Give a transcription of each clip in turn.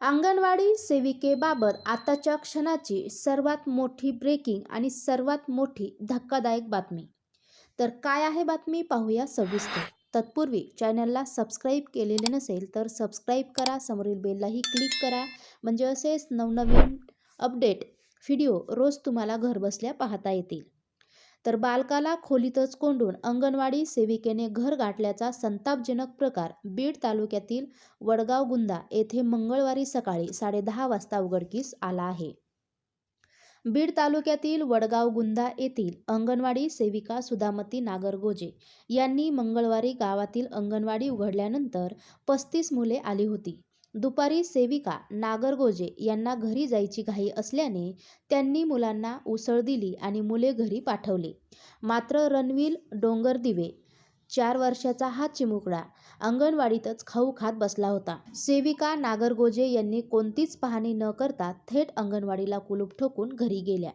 अंगणवाडी सेविकेबाबत आताच्या क्षणाची सर्वात मोठी ब्रेकिंग आणि सर्वात मोठी धक्कादायक बातमी. तर काय आहे बातमी पाहूया सविस्तर. तत्पूर्वी चॅनलला सबस्क्राईब केलेले नसेल तर सबस्क्राईब करा समोरील बेललाही क्लिक करा. म्हणजे असेच नवनवीन अपडेट व्हिडिओ रोज तुम्हाला घरबसल्या पाहता येतील. तर बालकाला खोलीतच कोंडून अंगणवाडी सेविकेने घर गाठल्याचा संतापजनक प्रकार बीड तालुक्यातील वडगाव गुंदा येथे मंगळवारी सकाळी साडेदहा वाजता उघडकीस आला आहे. बीड तालुक्यातील वडगाव गुंदा येथील अंगणवाडी सेविका सुधामती नागरगोजे यांनी मंगळवारी गावातील अंगणवाडी उघडल्यानंतर पस्तीस मुले आली होती. दुपारी सेविका नागरगोजे यांना घरी जायची घाई असल्याने त्यांनी मुलांना उसळ दिली आणि मुले घरी पाठवले. मात्र रणवीर डोंगरदिवे चार वर्षाचा हा चिमुकडा अंगणवाडीतच खाऊ खात बसला होता. सेविका नागरगोजे यांनी कोणतीच पाहणी न करता थेट अंगणवाडीला कुलूप ठोकून घरी गेल्या.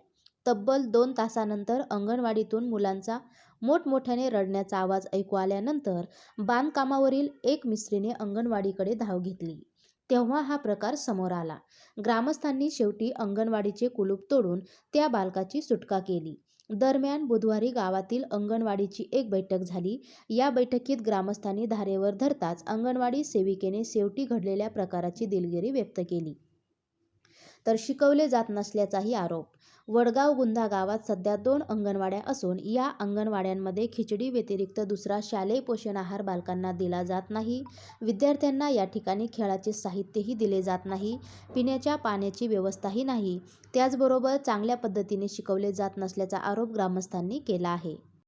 तब्बल दोन तासानंतर अंगणवाडीतून मुलांचा मोठमोठ्याने रडण्याचा आवाज ऐकू आल्यानंतर बांधकामावरील एक मिस्त्रीने अंगणवाडीकडे धाव घेतली. तेव्हा हा प्रकार समोर आला. ग्रामस्थांनी शेवटी अंगणवाडीचे कुलूप तोडून त्या बालकाची सुटका केली. दरम्यान बुधवारी गावातील अंगणवाडीची एक बैठक झाली. या बैठकीत ग्रामस्थांनी धारेवर धरताच अंगणवाडी सेविकेने शेवटी घडलेल्या प्रकाराची दिलगिरी व्यक्त केली. तर शिकवले जात नसल्याचाही आरोप. वडगाव गुंधा गावात सध्या दोन अंगणवाड्या असून या अंगणवाड्यांमध्ये खिचडी व्यतिरिक्त दुसरा शालेय पोषण आहार बालकांना दिला जात नाही. विद्यार्थ्यांना या ठिकाणी खेळाचे साहित्यही दिले जात नाही. पिण्याच्या पाण्याची व्यवस्थाही नाही. त्याचबरोबर चांगल्या पद्धतीने शिकवले जात नसल्याचा आरोप ग्रामस्थांनी केला आहे.